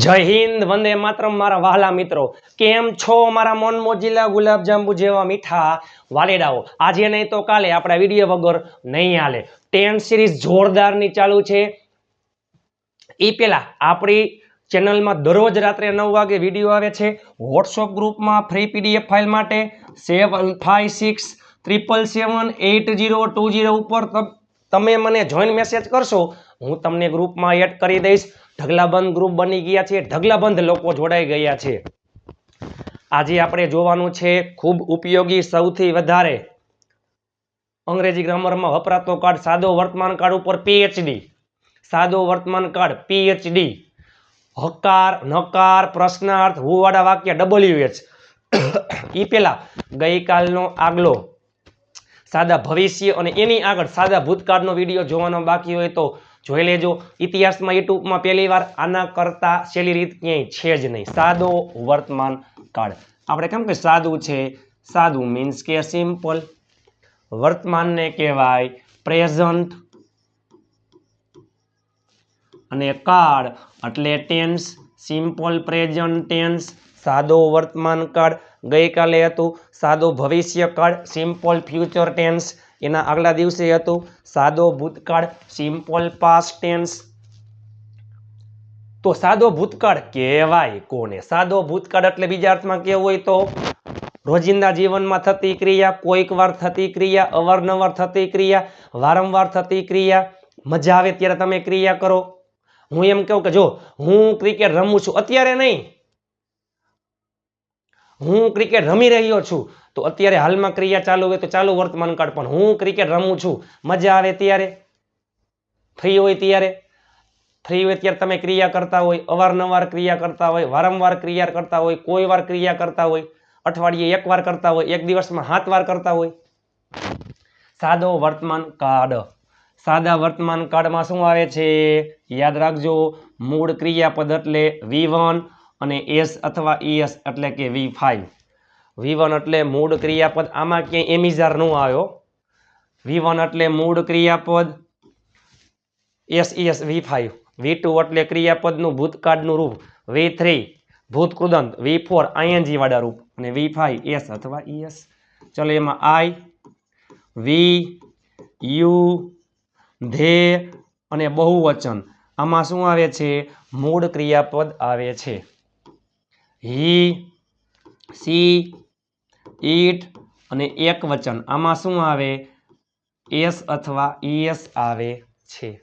જય હિન્દ, વંદે માતરમ, મારા વહાલા મિત્રો. કેમ છો મારા મન મોજીલા ગુલાબજાંબુ જેવા મીઠા વાલેડાઓ? આજે નહીં તો કાલે આપણા વીડિયો વગર નહીં હાલે. ટેન સિરીઝ જોરદારની ચાલુ છે. એ પહેલાં આપણી ચેનલમાં દરરોજ રાત્રે નવ વાગે વીડિયો આવે છે. વોટ્સઅપ ગ્રુપમાં ફ્રી પીડીએફ ફાઇલ માટે seven five six triple seven eight zero two zero ઉપર તમે મને જોઈન મેસેજ કરશો, હું તમને ગ્રુપમાં એડ કરી દઈશ. ઢગલાબંધ ગ્રુપ બની ગયા છે. ઢગલાબંધ લોકો જોડાઈ ગયા છે. આજે આપણે જોવાનું છે ખૂબ ઉપયોગી સૌથી વધારે અંગ્રેજી ગ્રામરમાં વપરાતો કાર્ડ, સાદો વર્તમાન કાર્ડ ઉપર પીએચડી સાદો વર્તમાન કાર્ડ પીએચડી હકાર, નકાર, પ્રશ્નાર્થ, હુવાડા વાક્ય ડબલ્યુ એચ એ પેલા ગઈકાલનો આગલો સાદા ભવિષ્ય અને એની આગળ સાદા ભૂતકાળનો વીડિયો જોવાનો બાકી હોય તો જોઈ લેજો. ઇતિહાસમાં યુટ્યુબમાં પહેલી વાર આના કરતા સહેલી રીત ક્યાંય છે જ નહીં. સાદો વર્તમાન કાળ. આપણે કેમ કે સાદું છે? સાદું મીન્સ કે સિમ્પલ વર્તમાનને કહેવાય પ્રેઝન્ટ અને કાળ એટલે ટેન્સ સિમ્પલ પ્રેઝન્ટ ટેન્સ સાદો વર્તમાન કાળ ગઈકાલે હતું. સાદો ભવિષ્ય કાળ સિમ્પલ ફ્યુચર ટેન્સ એના આગલા દિવસે હતું સાદો ભૂતકાળ સિમ્પલ પાસ્ટ ટેન્સ તો સાદો ભૂતકાળ કહેવાય કોને? સાદો ભૂતકાળ એટલે બીજા અર્થમાં કેવું હોય તો રોજિંદા જીવનમાં થતી ક્રિયા, કોઈક વાર થતી ક્રિયા, અવારનવાર થતી ક્રિયા, વારંવાર થતી ક્રિયા, મજા આવે ત્યારે તમે ક્રિયા કરો. હું એમ કહું કે જો હું ક્રિકેટ રમું છું, અત્યારે નહીં. હું ક્રિકેટ રમી રહ્યો છું તો અત્યારે હાલમાં ક્રિયા ચાલુ હોય તો ચાલુ વર્તમાન કાળ પણ હું ક્રિકેટ રમું છું. મજા આવે ત્યારે? ફ્રી હોય ત્યારે? ફ્રી હોય ત્યારે તમે ક્રિયા કરતા હોય, અવારનવાર ક્રિયા કરતા હોય, વારંવાર ક્રિયા કરતા હોય, કોઈ વાર ક્રિયા કરતા હોય, અઠવાડિયે એક વાર કરતા હોય, એક દિવસમાં સાત વાર કરતા હોય. સાદો વર્તમાન કાળ. સાદા વર્તમાન કાળમાં શું આવે છે? યાદ રાખજો, મૂળ ક્રિયાપદ એટલે વી અને એસ અથવા ઈએસ એટલે કે વી ફાઈવ વી વન એટલે મૂળ ક્રિયાપદ. આમાં ક્યાંય એમિઝાર ન આવ્યો. વી વન એટલે મૂળ ક્રિયાપદ. S S V five. V two એટલે ક્રિયાપદનું ભૂતકાળનું રૂપ. વી થ્રી, ભૂતકૃદંત. વી ફોર આઈએનજી વાળા રૂપ. અને વી ફાઈવ, એસ અથવા ઈએસ ચલો એમાં આઈ, વી, યુ, ધે અને બહુવચન. આમાં શું આવે છે? મૂળ ક્રિયાપદ આવે છે. હી, સી ઈટ અને એક વચન. આમાં શું આવે? એસ અથવા ઈએસ આવે છે.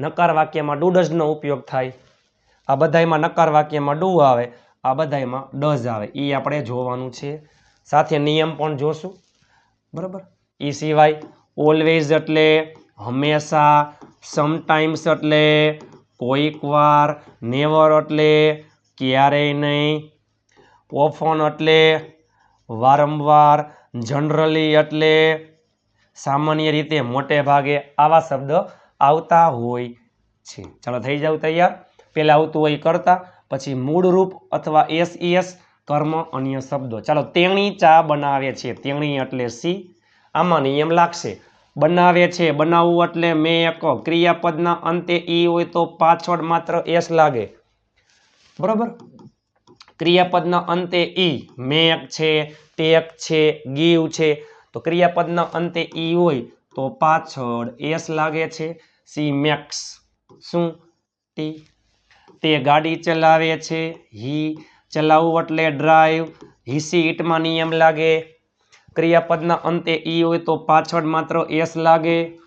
નકાર વાક્યમાં ડુ ડઝનો ઉપયોગ થાય. આ બધાયમાં નકાર વાક્યમાં ડુ આવે? આ બધાયમાં ડઝ આવે. એ આપણે જોવાનું છે. સાથે નિયમ પણ જોશું. બરાબર? એ સિવાય ઓલવેઝ એટલે હંમેશા સમટાઈમ્સ એટલે કોઈક વાર નેવર એટલે ક્યારેય નહીં. ઓફોન એટલે વારંવાર જનરલી એટલે સામાન્ય રીતે મોટે ભાગે આવા શબ્દ આવતા હોય છે. ચાલો થઈ જાવ તૈયાર. પહેલાં આવતું હોય કરતા, પછી મૂળરૂપ અથવા એસ એસ કર્મ અન્ય શબ્દો. ચાલો તેણી ચા બનાવે છે. તેણી એટલે સી. આમાં નિયમ લાગશે. બનાવે છે. બનાવવું એટલે મેં એક ક્રિયાપદના અંતે ઈ હોય તો પાછળ માત્ર એસ લાગે. બરોબર? ક્રિયાપદના અંતે ઈ, મેક છે, ટેક છે, ગીવ છે. તો ક્રિયાપદના અંતે ઈ હોય તો પાછળ એસ લાગે છે, સી મેક્સ. શું? ટી. તે ગાડી ચલાવે છે, હી ચલાવવું એટલે ડ્રાઈવ. હિસીટમાં નિયમ લાગે. ક્રિયાપદના અંતે ઈ હોય તો પાછળ માત્ર એસ લાગે.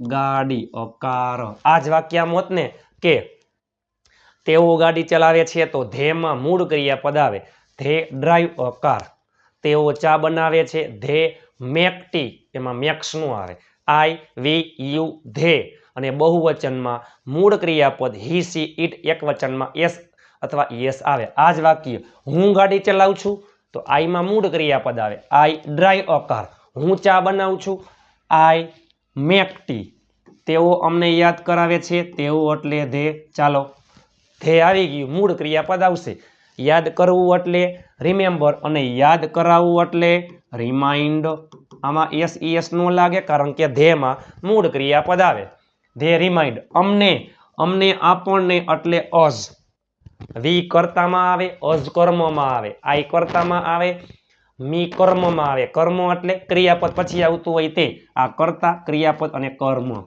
ગાડી, અકાર. આ જ વાક્ય મોત ને કે તેઓ ગાડી ચલાવે છે તો ધેમાં મૂળ ક્રિયાપદ આવે. They drive a car. તેઓ ચા બનાવે છે. They make tea. એમાં મેક્સનું આવે. આઈ વી યુ ધે અને બહુવચનમાં મૂળ ક્રિયાપદ હી, સી ઇટ એક વચનમાં એસ અથવા યસ આવે. આ જ વાક્ય. હું ગાડી ચલાવું છું તો આઈમાં મૂળ ક્રિયાપદ આવે. I drive a car. હું ચા બનાવું છું. I make tea. તેઓ અમને યાદ કરાવે છે. તેઓ એટલે ધે ચાલો. ધે આવી ગયું, મૂળ ક્રિયાપદ આવશે. યાદ કરવું એટલે રિમેમ્બર અને યાદ કરાવવું એટલે રિમાઇન્ડ આમાં એસ એસ ન લાગે કારણ કે ધેમાં મૂળ ક્રિયાપદ આવે. ધે રિમાઇન્ડ અમને અમને આપણને એટલે અઝ વી કર્તામાં આવે અઝ કર્મમાં આવે. આઈ કર્તામાં આવે, મી કર્મમાં આવે. કર્મ એટલે ક્રિયાપદ પછી આવતું હોય તે. આ કર્તા, ક્રિયાપદ અને કર્મ.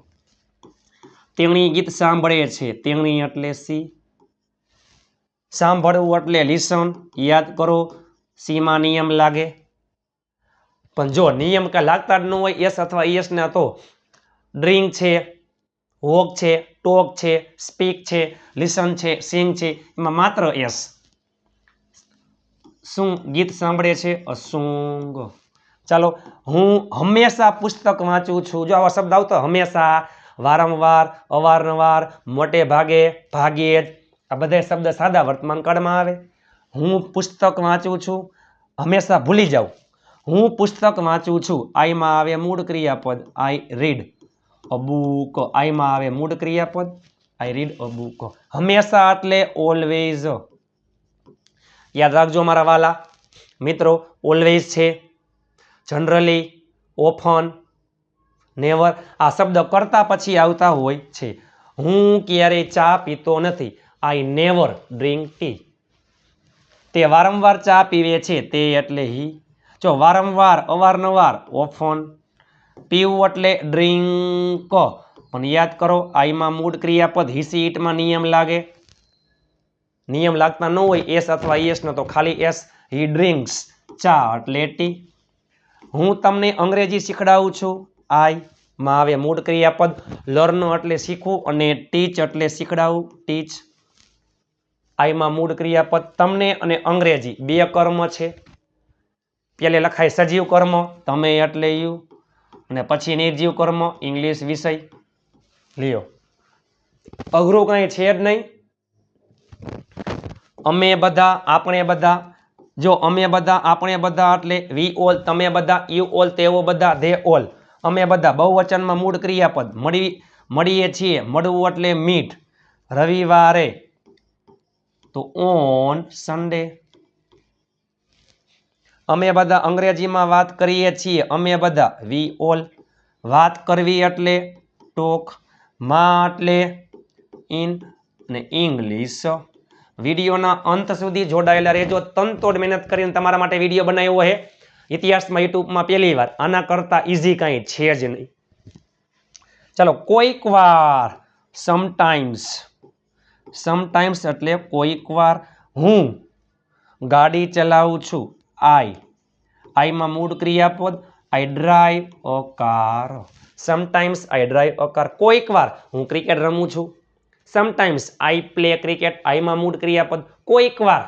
તેણી ગીત સાંભળે છે. તેણી એટલે સી. સાંભળવું એટલે લિસન યાદ કરો, સીમાં નિયમ લાગે. પણ જો નિયમ કાંઈ લાગતા જ ન હોય યસ અથવા યસના તો ડ્રિંક છે વોક છે ટોક છે સ્પીક છે લિસન છે સિંગ છે, એમાં માત્ર યસ શું ગીત સાંભળે છે? અસુંગ. ચાલો, હું હંમેશા પુસ્તક વાંચું છું. જો આવા શબ્દ આવતો હંમેશા, વારંવાર, અવારનવાર, મોટે ભાગે, ભાગ્યે જ. આ બધા શબ્દ સાદા વર્તમાન કાળમાં આવે. હું પુસ્તક વાંચું છું, હંમેશા ભૂલી જાઉં. હું પુસ્તક વાંચું છું, આઈમાં આવે મૂળ ક્રિયાપદ, આઈ રીડ. અ બુક, આઈમાં આવે મૂળ ક્રિયાપદ, આઈ રીડ અ બુક. હંમેશા એટલે ઓલવેઝ યાદ રાખજો મારા વાલા. મિત્રો ઓલવેઝ છે. જનરલી ઓફન નેવર આ શબ્દ કરતા પછી આવતા હોય છે. હું ક્યારેય ચા પીતો નથી. આઈ નેવર ડ્રિંક ટી તે વારંવાર ચા પીવે છે તે એટલે હી જો વારંવાર, અવારનવાર ઓફોન પીવું એટલે ડ્રિંક પણ યાદ કરો આઈમાં મૂળ ક્રિયાપદ હિસી ઇટમાં નિયમ લાગે. નિયમ લાગતા ન હોય એસ અથવા એસ નો તો ખાલી એસ હી ડ્રિંક્સ ચા એટલે ટી હું તમને અંગ્રેજી શીખડાવું છું. આઈ માં આવે મૂળ ક્રિયાપદ. લર્ન એટલે શીખવું અને ટીચ એટલે શીખડાવું. ટીચ આઈમાં મૂળ ક્રિયાપદ તમને અને અંગ્રેજી બે કર્મ છે. પેલે લખાય સજીવ કર્મ, તમે એટલે યુ, અને પછી નિર્જીવ કર્મ, ઇંગ્લિશ વિષય. લ્યો. અઘરું કંઈ છે જ નહીં. અમે બધા, આપણે બધા, જો અમે બધા, આપણે બધા એટલે વી ઓલ તમે બધા યુ ઓલ તેઓ બધા ધે ઓલ અમે બધા બહુવચનમાં મૂળ ક્રિયાપદ મળી, મળીએ છીએ, મળવું એટલે મીઠ રવિવારે તો ઓન સન્ડે અમે બધા અંગ્રેજીમાં વાત કરીએ છીએ. અમે બધા વી ઓલ વાત કરવી એટલે ટોકમાં એટલે ઇન ને ઇંગ્લિશ વિડીયોના અંત સુધી જોડાયેલા રહેજો. તનતોડ મહેનત કરીને તમારા માટે વીડિયો બનાવ્યો છે. ઇતિહાસમાં, યુટ્યુબમાં પહેલી વાર. આના કરતાં ઇઝી કાંઈ છે જ નહીં. ચલો, કોઈક વાર સમટાઈમ્સ સમટાઈમ્સ એટલે કોઈક વાર હું ગાડી ચલાવું છું આઈ આઈમાં મૂળ ક્રિયાપદ I drive a car sometimes I drive a car કોઈક વાર હું ક્રિકેટ રમું છું. સમટાઈમ્સ આઈ પ્લે ક્રિકેટ આઈમાં મૂળ ક્રિયાપદ. કોઈક વાર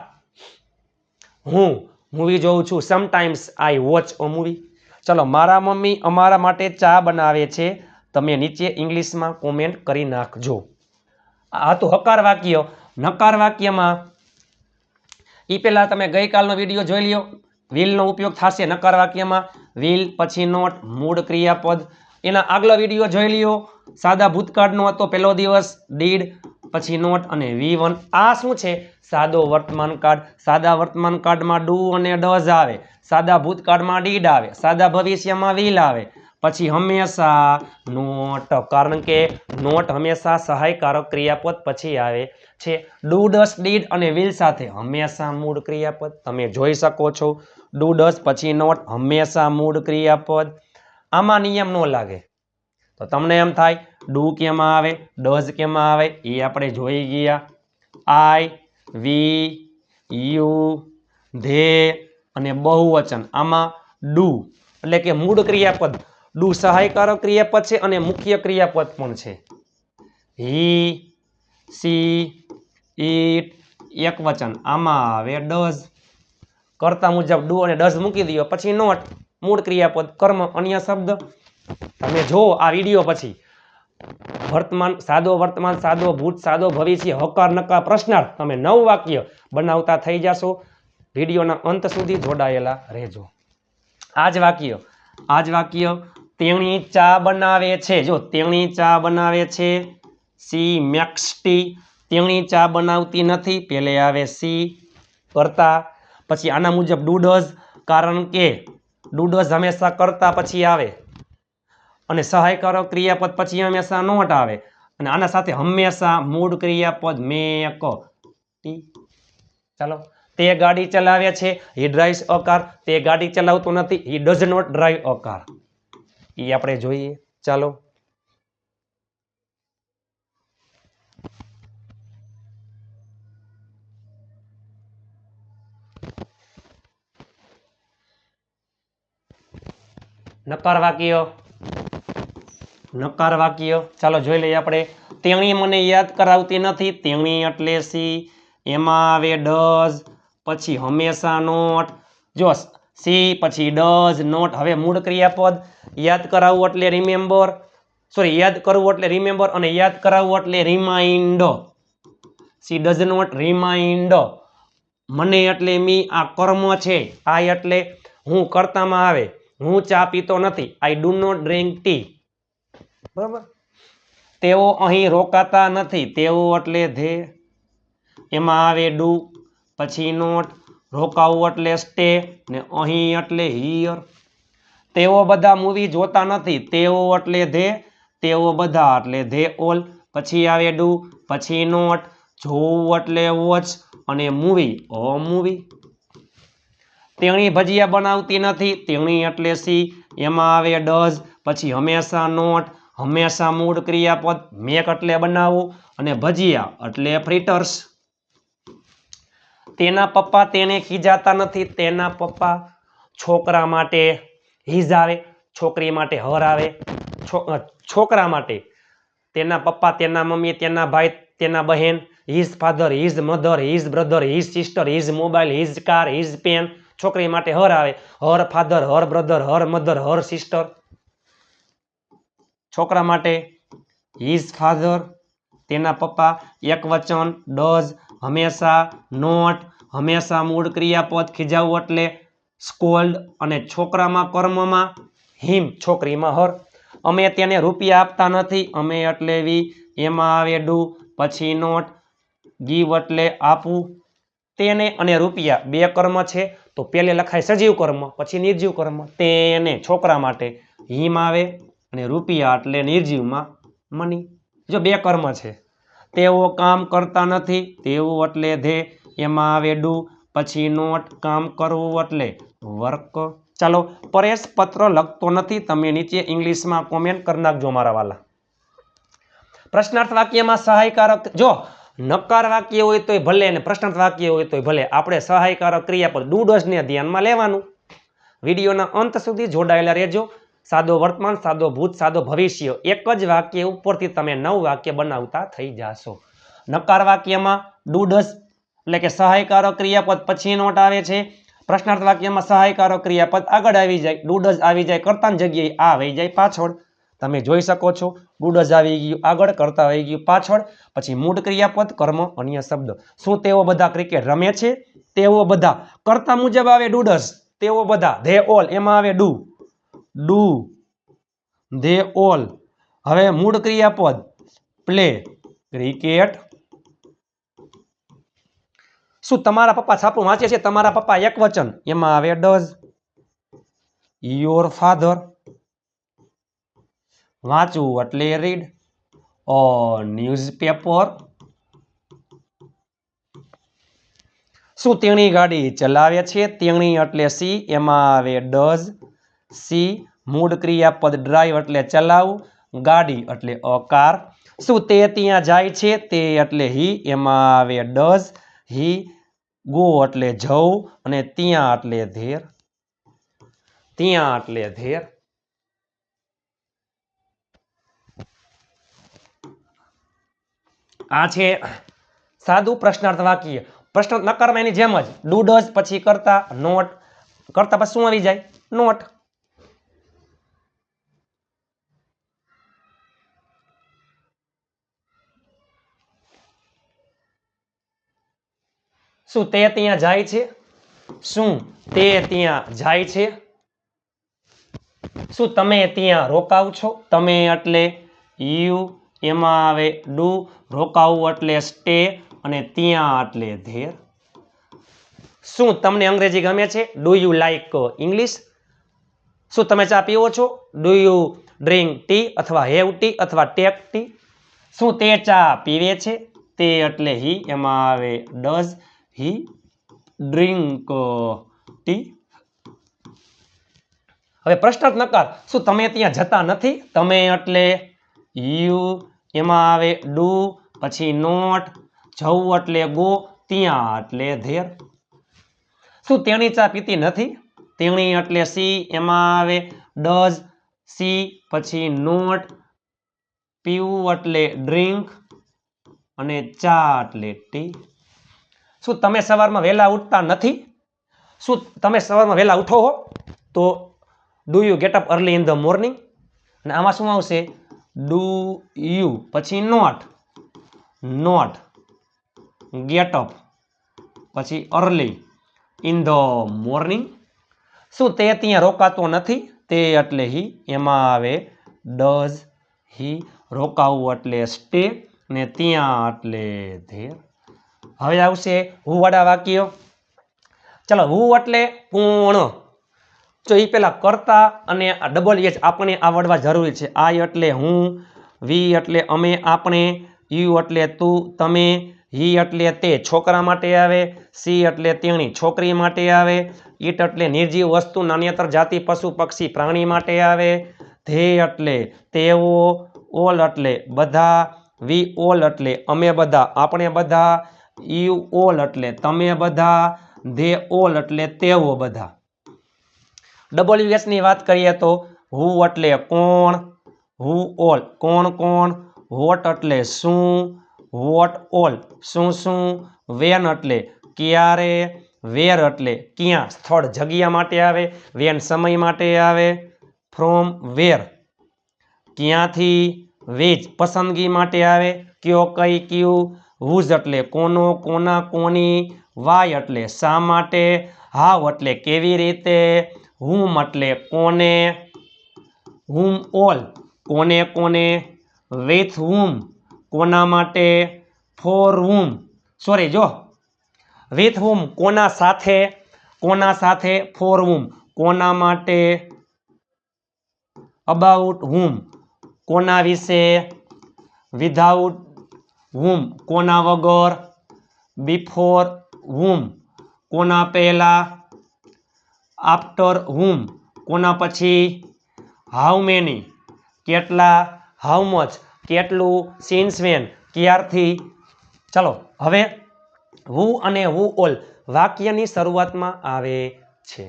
હું મૂવી જોઉં છું. Sometimes I watch a movie ચલો, મારા મમ્મી અમારા માટે ચા બનાવે છે. તમે નીચે ઇંગ્લિશમાં કોમેન્ટ કરી નાખજો. આ હતું હકાર વાક્ય. નકાર વાક્યમાં એ પહેલાં તમે ગઈકાલનો વીડિયો જોઈ લ્યો. વિલનો ઉપયોગ થશે નકાર વાક્યમાં. વિલ પછી નોટ, મૂળ ક્રિયાપદ. એના આગલો વીડિયો જોઈ લ્યો. સાદા ભૂતકાળનો હતો પહેલો દિવસ, ડીડ, પછી નોટ અને વી વન. આ શું છે? સાદો વર્તમાન કાર્ડ સાદા વર્તમાન કાર્ડમાં ડુ અને ડઝ આવે. સાદા ભૂતકાળમાં ડીડ આવે. સાદા ભવિષ્યમાં વિલ આવે. પછી હંમેશા નોટ, કારણ કે નોટ હંમેશા સહાયકારક ક્રિયાપદ પછી આવે છે. ડુ ડસ ડીડ અને વિલ સાથે હંમેશા મૂળ ક્રિયાપદ, તમે જોઈ શકો છો. ડુ ડસ પછી નોટ હંમેશા મૂળ ક્રિયાપદ. આમાં નિયમ ન લાગે. તો તમને એમ થાય ડુ કેમાં આવે ડઝ કેમાં આવે, એ આપણે જોઈ ગયા. આઈ વી યુ ધે અને બહુવચન. આમાં ડુ એટલે કે મૂળ ક્રિયાપદ ડુ સહાયકારક ક્રિયાપદ છે અને મુખ્ય ક્રિયાપદ પણ છે. હી, સી, ઈટ, એક વચન. આમાં આવે ડઝ. કરતા મુજબ ડુ અને ડઝ મૂકી દો, પછી નોટ. મૂળ ક્રિયાપદ કર્મ, અન્ય શબ્દ. તમે જો આ વીડિયો પછી. વર્તમાન સાદો વર્તમાન, સાદો ભૂત, સાદો ભવિષ્ય, હકાર, નકાર, પ્રશ્નાર્થ. તમે નવ વાક્ય બનાવતા થઈ જશો. વિડીયોના અંત સુધી જોડાયેલા રહેજો. આ જ વાક્ય આ જ વાક્ય તેણી ચા બનાવે છે. જો તેણી ચા બનાવે છે, સી મેક્સ ટી તેણી ચા બનાવતી નથી. પેલે આવે સી કરતા, પછી આના મુજબ ડૂડઝ, કારણ કે ડૂડઝ હંમેશા કરતા પછી આવે. અને સહાયકારક ક્રિયાપદ પછી હંમેશા નોટ આવે અને આના સાથે હંમેશા મૂળ ક્રિયાપદ મેક. ટી. ચાલો. તે ગાડી ચલાવે છે. He drives a car. તે ગાડી ચલાવતો નથી. He does not drive a car. એ આપણે જોઈએ. ચાલો. નકાર વાક્ય. નકાર વાક્ય. ચાલો જોઈ લઈએ આપણે. તેણી મને યાદ કરાવતી નથી. તેણી એટલે સી. એમાં આવે ડઝ, પછી હંમેશા નોટ જો સી પછી ડઝ નોટ. હવે મૂળ ક્રિયાપદ યાદ કરાવવું એટલે રિમેમ્બર સોરી યાદ કરવું એટલે રિમેમ્બર અને યાદ કરાવવું એટલે remind she does not remind મને એટલે મી આ કર્મ છે. આ એટલે હું કરતામાં આવે. હું ચા પીતો નથી. I do not drink tea બરાબર? તેઓ અહીં રોકાતા નથી. તેઓ એટલે ધે. એમાં આવે ડુ પછી નોટ રોકાવું એટલે સ્ટે ને અહીં એટલે હિયર તેઓ બધા મૂવી જોતા નથી. તેઓ એટલે ધે, તેઓ બધા એટલે ધે ઓલ પછી આવે ડુ પછી નોટ જોવું એટલે વોચ અને મૂવી અ મૂવી તેણી ભજીયા બનાવતી નથી. તેણી એટલે સી. એમાં આવે ડઝ પછી હંમેશા નોટ હંમેશા મૂળ ક્રિયાપદ. મેક એટલે બનાવવું અને ભજીયા એટલે ફ્રીટર્સ તેના પપ્પા તેને ખીજાતા નથી. તેના પપ્પા છોકરા માટે હિઝ આવે છોકરી માટે હર આવે છોકરા માટે. તેના પપ્પા, તેના મમ્મી, તેના ભાઈ, તેના બહેન his father his mother his brother his sister his mobile his car his pen છોકરી માટે હર આવે her father her brother her mother her sister છોકરા માટે હિઝ ફાધર તેના પપ્પા, એક વચન ડઝ હંમેશા નોટ, હંમેશા મૂળ ક્રિયાપદ ખીજાવું એટલે સ્કોલ્ડ અને છોકરામાં કર્મમાં હિમ છોકરીમાં હર અમે તેને રૂપિયા આપતા નથી, અમે એટલે વી, એમાં આવે ડુ, પછી નોટ, ગીવ એટલે આપવું. તેને અને રૂપિયા બે કર્મ છે, તો પેલે લખાય સજીવ કર્મ, પછી નિર્જીવ કર્મ. તેને છોકરા માટે હિમ આવે અને રૂપિયા એટલે નિર્જીવમાં મની. જો બે કર્મ છે તેઓ કામ કરતા નથી. તેવું એટલે ધે, એમાં આવે પછી નોટ, કામ કરવું એટલે વર્ક. ચાલો, પરેશ પત્ર લખતો નથી. તમે નીચે ઇંગ્લિશમાં કોમેન્ટ કરી નાખજો મારા વાલા. પ્રશ્નાર્થ વાક્યમાં સહાયકારક, જો નકાર વાક્ય હોય તોય ભલે અને પ્રશ્નાર્થ વાક્ય હોય તોય ભલે. આપણે સહાયકારક ક્રિયાપદ ડુ ડઝને ધ્યાનમાં લેવાનું. વિડીયોના અંત સુધી જોડાયેલા રહેજો. સાદો વર્તમાન, સાદો ભૂત, સાદો ભવિષ્ય. એક જ વાક્ય ઉપરથી તમે નવ વાક્ય બનાવતા થઈ જાશો. નકાર વાક્યમાં ડુડસ એટલે કે સહાયકારક ક્રિયાપદ પછી નોટ આવે છે. પ્રશ્નાર્થ વાક્યમાં સહાયકારક ક્રિયાપદ આગળ આવી જાય. ડુડસ આવી જાય કરતાની જગ્યાએ આ આવી જાય પાછળ. તમે જોઈ શકો છો ડુડસ આવી ગયું, આગળ કરતા આવી ગયું, પાછળ. પછી મૂળ ક્રિયાપદ, કર્મ, અન્ય શબ્દ. શું તેઓ બધા ક્રિકેટ રમે છે? તેઓ બધા. કરતા મુજબ આવે ડુડસ તેઓ બધા. ધે ઓલ, એમાં આવે ડુ ડુ ધે ઓલ હવે મૂળ ક્રિયાપદ, પ્લે, ક્રિકેટ. શું તમારા પપ્પા છાપું વાંચે છે? તમારા પપ્પા એક વચન, એમાં આવે ડઝ યોર ફાધર વાંચવું એટલે રીડ અ ન્યૂઝપેપર શું તેણી ગાડી ચલાવે છે? તેણી એટલે સી એમાં આવે ડઝ સી, મૂળ ક્રિયાપદ ડ્રાઈવ એટલે ચલાવવું ગાડી એટલે અકાર શું તે ત્યાં જાય છે? તે એટલે હી, એમાં આવે ડઝ, હી, ગો એટલે જવું અને ત્યાં એટલે ધેર. ત્યાં એટલે ધેર. આ છે સાદું પ્રશ્નાર્થ વાક્ય. પ્રશ્ન નકારમાં એની જેમ જ. ડુ ડઝ પછી કરતા નોટ કરતા પછી શું આવી જાય? નોટ શું તે ત્યાં જાય છે? શું તે ત્યાં જાય છે? શું તમે ત્યાં રોકાવ છો? તમે એટલે યુ, એમાં આવે ડુ, રોકાવું એટલે સ્ટે અને ત્યાં એટલે ધેર. શું તમને અંગ્રેજી ગમે છે? Do you like English? શું તમે ચા પીવો છો? ડુ યુ ડ્રિંક ટી અથવા હેવ ટી અથવા ટેક ટી? શું તે ચા પીવે છે? તે એટલે હી, એમાં આવે ડઝ. હી ડ્રિંક ટી હવે પ્રશ્ન નકાર. શું તમે ત્યાં જતા નથી? તમે એટલે યુ એમાં આવે ડુ પછી નોટ જવું એટલે ગો ત્યાં એટલે ધેર શું તેણી ચા પીતી નથી? તેણી એટલે સી એમાં આવે ડઝ સી પછી નોટ પીવું એટલે ડ્રિંક અને ચા એટલે ટી શું તમે સવારમાં વહેલા ઉઠતા નથી? શું તમે સવારમાં વહેલા ઉઠો હો? તો do you get up early in the morning અને આમાં શું આવશે? ડુ યુ પછી નોટ નોટ ગેટ અપ પછી અર્લી ઇન ધ મોર્નિંગ શું તે ત્યાં રોકાતો નથી? તે એટલે હી, એમાં આવે ડઝ હી રોકાવું એટલે સ્ટે ને ત્યાં એટલે ધેર હવે આવશે હું વાળા વાક્યો. ચલો, હું એટલે પૂર્ણ. જો એ પેલા કરતા અને ડબલ એચ આપણે આવડવા જરૂરી છે. આઈ એટલે હું, વી એટલે અમે, આપણે, યુ એટલે તું, તમે હી એટલે તે છોકરા માટે આવે, સી એટલે તેણી છોકરી માટે આવે, ઈટ એટલે નિર્જીવ વસ્તુ, નાન્યતર જાતિ, પશુ, પક્ષી, પ્રાણી માટે આવે ધ્યેય એટલે તેઓ, ઓલ એટલે બધા, વી, ઓલ એટલે અમે બધા, આપણે બધા યુ ઓલ એટલે તમે બધા, ધે ઓલ એટલે તેઓ બધા. ડબલ્યુએસની વાત કરીએ તો હુ એટલે કોણ, હુ ઓલ, કોણ કોણ વોટ એટલે શું વોટ ઓલ શું શું, વેન એટલે ક્યારે, વેર એટલે ક્યાં, સ્થળ જગ્યા માટે આવે, વેન સમય માટે આવે, ફ્રોમ વેર. ક્યાંથી વેજ પસંદગી માટે આવે, કયો, કઈ, કયું હુઝ એટલે કોનો, કોના, કોની, વાય એટલે શા માટે, હાવ એટલે કેવી રીતે, હુમ એટલે કોને, હુમ ઓલ કોને કોને, વિથ હુમ કોના માટે, ફોર હુમ. સોરી, જો. વિથ હુમ કોના સાથે કોના સાથે, ફોર હુમ કોના માટે, અબાઉટ હુમ કોના વિશે, વિધાઉટ હુમ કોના વગર બિફોર હુમ કોના પહેલા આફ્ટર હુમ કોના પછી હાઉ મેની કેટલા હાઉ મચ કેટલું સિન્સ વેન ક્યારથી ચલો હવે હુ અને હુ ઓલ વાક્યની શરૂઆતમાં આવે છે.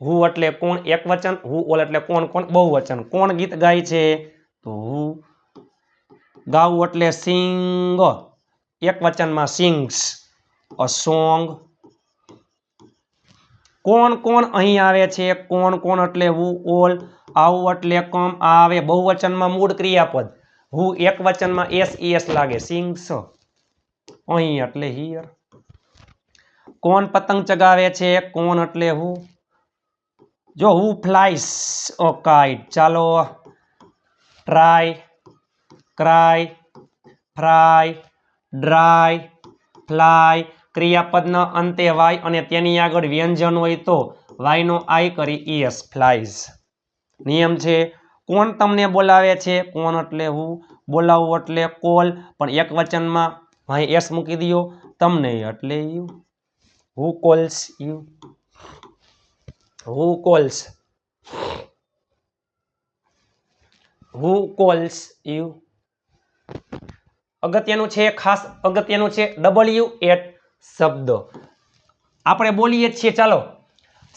હુ એટલે કોણ? એક વચન હુ ઓલ એટલે કોણ? કોણ? બહુ વચન કોણ ગીત ગાય છે? તો હુ ગાવું એટલે સિંગ એક વચનમાં સિંગ્સ અ સોંગ કોણ કોણ અહીં આવે છે કોણ કોણ એટલે હુ ઓલ આવું એટલે કમ આ આવે બહુવચનમાં મૂળ ક્રિયાપદ હુ એક વચનમાં એસ એસ લાગે સિંગ્સ અહીં એટલે હિયર કોણ પતંગ ચગાવે છે કોણ એટલે હુ જો હુ ફ્લાઇસ ઓ કાઇટ ચાલો try cry fry dry fly ક્રિયાપદના અંતે વાય અને તેની આગળ વ્યંજન હોય તો વાયનો આઈ કરી ઈએસ ફ્લાઇઝ નિયમ છે, કોણ તમને બોલાવે છે? કોણ એટલે હું? બોલાવવું એટલે કોલ. પણ એક વચનમાં અહીં એસ મૂકી દો તમને એટલે you who calls you who calls who calls you અગત્યનું છે ખાસ અગત્યનું છે ડબલ્યુ એટ શબ્દ. આપણે બોલીએ છીએ, ચાલો.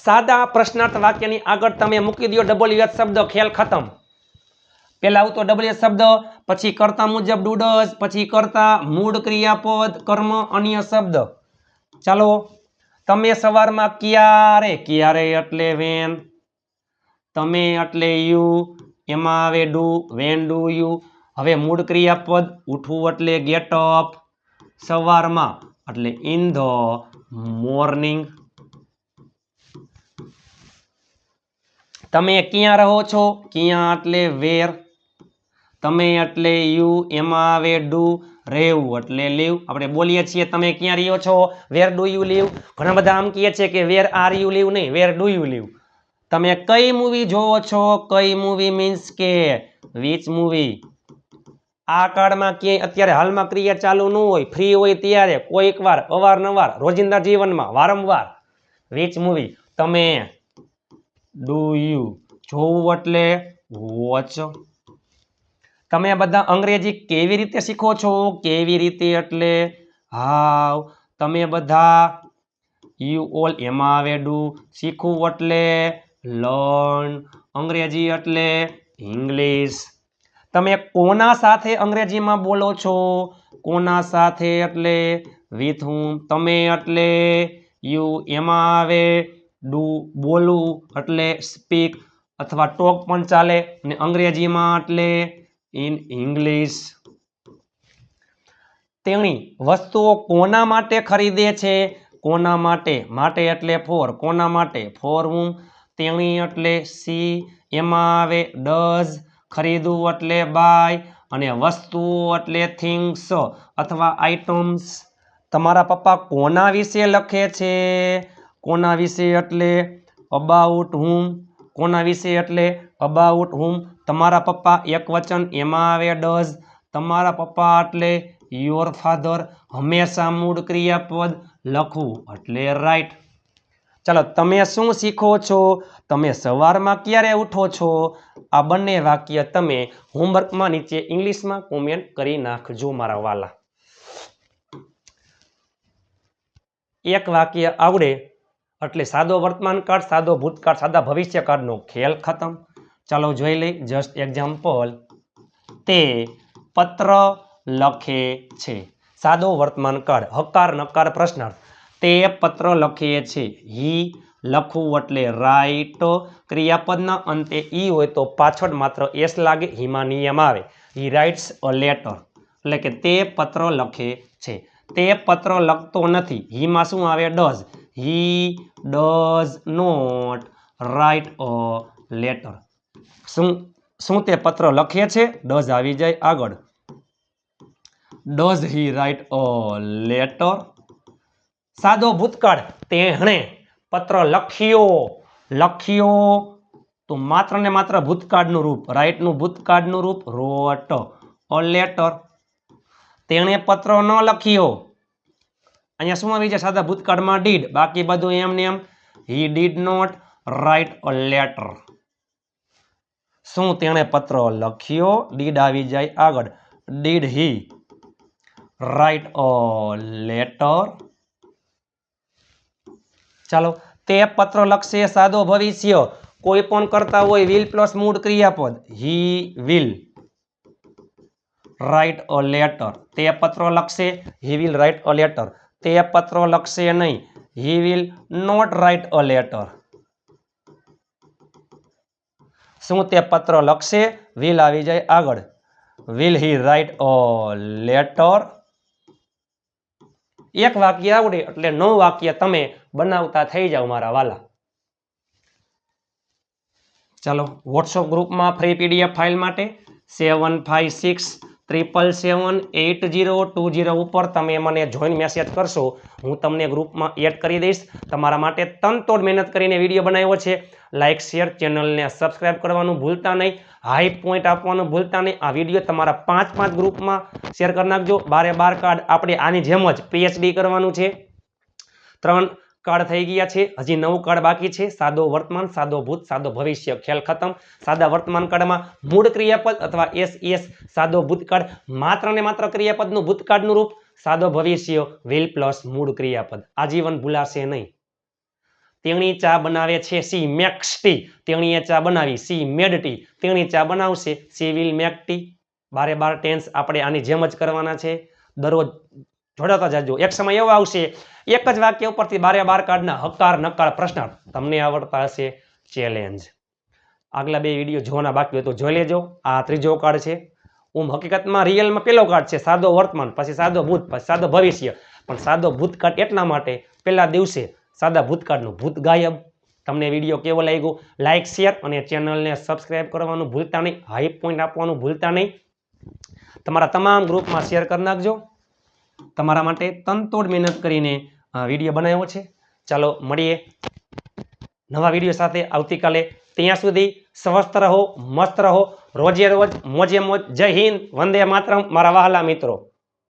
સાદા પ્રશ્નાર્થ વાક્યની આગળ તમે મૂકી દો ડબલ્યુ એચ શબ્દ ખેલ ખતમ. પહેલા આવતો ડબલ્યુ શબ્દ, પછી કરતા મુજબ ડુડસ, પછી કરતા મૂળ ક્રિયાપદ, કર્મ, અન્ય શબ્દ. ચાલો, તમે સવારમાં ક્યારે ક્યારે એટલે વેન તમે એટલે યુ એમાં આવે ડુ વેન ડુ યુ હવે મૂળ ક્રિયાપદ ઉઠવું એટલે ગેટ અપ સવારમાં એટલે ઇન ધ મોર્નિંગ તમે ક્યાં રહો છો? ક્યાં એટલે વેર તમે એટલે યુ એમાં આવે ડુ રહેવું એટલે લીવ આપણે બોલીએ છીએ તમે ક્યાં રહ્યો છો? વેર ડુ યુ લીવ ઘણા બધા આમ કહે છે કે વેર આર યુ લીવ નહીં વેર ડુ યુ લીવ તમે કઈ મૂવી જોવો છો? કઈ મૂવી મીન્સ કે વિચ મૂવી આ કાળમાં ક્યાંય અત્યારે હાલમાં ક્રિયા ચાલુ ન હોય ફ્રી હોય ત્યારે કોઈક વાર, અવારનવાર, રોજિંદા જીવનમાં, વારંવાર વીચ મૂવી તમે ડુ યુ જોવું એટલે વોચ તમે બધા અંગ્રેજી કેવી રીતે શીખો છો? કેવી રીતે એટલે? હાવ, તમે બધા યુ ઓલ એમાં આવે ડુ શીખવું એટલે લર્ન અંગ્રેજી એટલે ઇંગ્લિશ તમે કોના સાથે અંગ્રેજીમાં બોલો છો? કોના સાથે? એટલે વિથ હું? તમે એટલે યુ? એમાં આવે ડુ? બોલવું એટલે સ્પીક? અથવા ટોક પણ ચાલે? અને અંગ્રેજીમાં એટલે ઇન ઇંગ્લિશ. તેણી વસ્તુઓ કોના માટે ખરીદે છે? કોના માટે? માટે એટલે ફોર. કોના માટે? ફોર હું? તેણી એટલે સી. એમાં આવે ડઝ. ખરીદવું એટલે બાય અને વસ્તુઓ એટલે થિંગ્સ અથવા આઇટમ્સ તમારા પપ્પા કોના વિશે લખે છે? કોના વિશે એટલે અબાઉટ હુમ કોના વિશે એટલે અબાઉટ હુમ તમારા પપ્પા એક વચન એમાં આવે ડઝ તમારા પપ્પા એટલે યોર ફાધર હંમેશા મૂળ ક્રિયાપદ લખવું એટલે રાઈટ ચાલો, તમે શું શીખો છો? તમે સવારમાં ક્યારે ઉઠો છો? આ બંને વાક્ય તમે હોમવર્કમાં નીચે ઇંગ્લિશમાં કોમેન્ટ કરી નાખજો મારા વાલા. એક વાક્ય આવડે એટલે સાદો વર્તમાન કાળ, સાદો ભૂતકાળ, સાદા ભવિષ્યકાળનો ખેલ ખતમ. ચાલો, જોઈ લઈ જસ્ટ એક્ઝામ્પલ તે પત્ર લખે છે. સાદો વર્તમાન કાળ, હકાર, નકાર, પ્રશ્નાર્થ. તે પત્ર લખીએ છે હી લખવું એટલે રાઈટ ક્રિયાપદના અંતે ઈ હોય તો પાછળ માત્ર એસ લાગે, હિમાં નિયમ આવે. હી રાઇટ્સ અ લેટર એટલે કે તે પત્ર લખે છે. તે પત્ર લખતો નથી. હીમાં શું આવે? Does he does not write a letter શું શું તે પત્ર લખે છે? ડઝ આવી જાય આગળ. Does he write a letter સાદો ભૂતકાળ તેણે પત્ર લખ્યો. લખ્યો તો માત્ર ને માત્ર ભૂતકાળનું રૂપ, રાઈટનું ભૂતકાળનું રૂપ, રોટ અ લેટર. તેણે પત્ર ન લખ્યો. અહીંયા શું આવી જાય સાદા ભૂતકાળમાં ડીડ. બાકી બધું એમ ને એમ. He did not write a letter શું તેણે પત્ર લખ્યો? ડીડ આવી જાય આગળ. Did he write a letter ચાલો, તે પત્ર લખશે સાદો ભવિષ્ય. કોઈ પણ કરતા હોય વિલ પ્લસ મૂળ ક્રિયાપદ. He will write a letter તે પત્ર લખશે he will write a letter તે પત્ર લખશે નહીં he will not write a letter શું તે પત્ર લખશે? વિલ આવી જાય આગળ. Will he write a letter એક વાક્ય આવડે એટલે નવ વાક્ય તમે બનાવતા થઈ જાઓ મારા વાલા. ચાલો વોટ્સઅપ ગ્રુપમાં ફ્રી પીડીએફ ફાઇલ માટે seven five six triple seven eight zero two zero ઉપર તમે મને જોઈન મેસેજ કરશો, હું તમને ગ્રુપમાં એડ કરી દઈશ. તમારા માટે તનતોડ મહેનત કરીને વીડિયો બનાવ્યો છે. લાઇક શેર ચેનલને સબસ્ક્રાઇબ કરવાનું ભૂલતા નહીં. હાઈ પોઈન્ટ આપવાનું ભૂલતા નહીં. આ વીડિયો તમારા પાંચ પાંચ ગ્રુપમાં શેર કરી નાખજો. બારે બાર કાર્ડ આપણે આની જેમ જ પીએચડી કરવાનું છે. ત્રણ કાર્ડ થઈ ગયા છે. હજી નવું કાર્ડ બાકી છે. સાદો વર્તમાન, સાદો ભૂત, સાદો ભવિષ્ય. ખેલ ખતમ. સાદા વર્તમાન કાળમાં મૂળ ક્રિયાપદ અથવા એસ એસ સાદો ભૂતકાળ માત્ર ને માત્ર ક્રિયાપદનું ભૂતકાળનું રૂપ. સાદો ભવિષ્ય, વિલ પ્લસ મૂળ ક્રિયાપદ. આજીવન ભૂલાશે નહીં. તેણી ચા બનાવે છે. She makes tea. તેણીએ ચા બનાવી. She made tea. તેણી ચા બનાવશે. She will make tea. બારે બાર ટેન્સ આપણે આની જેમ જ કરવાના છે. દરરોજ જોડાતા જજો એક સમય એવો આવશે, એક જ વાક્ય ઉપરથી બારે બાર કાર્ડના હકાર નકાર પ્રશ્નાર્થ તમને આવડતા હશે ચેલેન્જ આગલા બે વીડિયો જોવાના બાકી હોય તો જોઈ લેજો. આ ત્રીજો કાર્ડ છે. ઓમ હકીકતમાં રિયલમાં પેલો કાર્ડ છે. સાદો વર્તમાન, પછી સાદો ભૂત, પછી સાદો ભવિષ્ય. પણ સાદો ભૂતકાળ એટલા માટે પહેલા દિવસે સાદા ભૂતકાળનું ભૂત ગાયબ. તમને વીડિયો કેવો લાગ્યો? લાઇક શેર અને ચેનલને સબસ્ક્રાઇબ કરવાનું ભૂલતા નહીં. હાઈ પોઈન્ટ આપવાનું ભૂલતા નહીં. તમારા તમામ ગ્રુપમાં શેર કરી નાખજો. તમારા માટે તનતોડ મહેનત કરીને વીડિયો બનાવ્યો છે. ચાલો મળીએ નવા વીડિયો સાથે આવતીકાલે. ત્યાં સુધી સ્વસ્થ રહો, મસ્ત રહો. રોજે રોજ મોજે મોજ. જય હિન્દ, વંદે માતરમ, મારા વહાલા મિત્રો.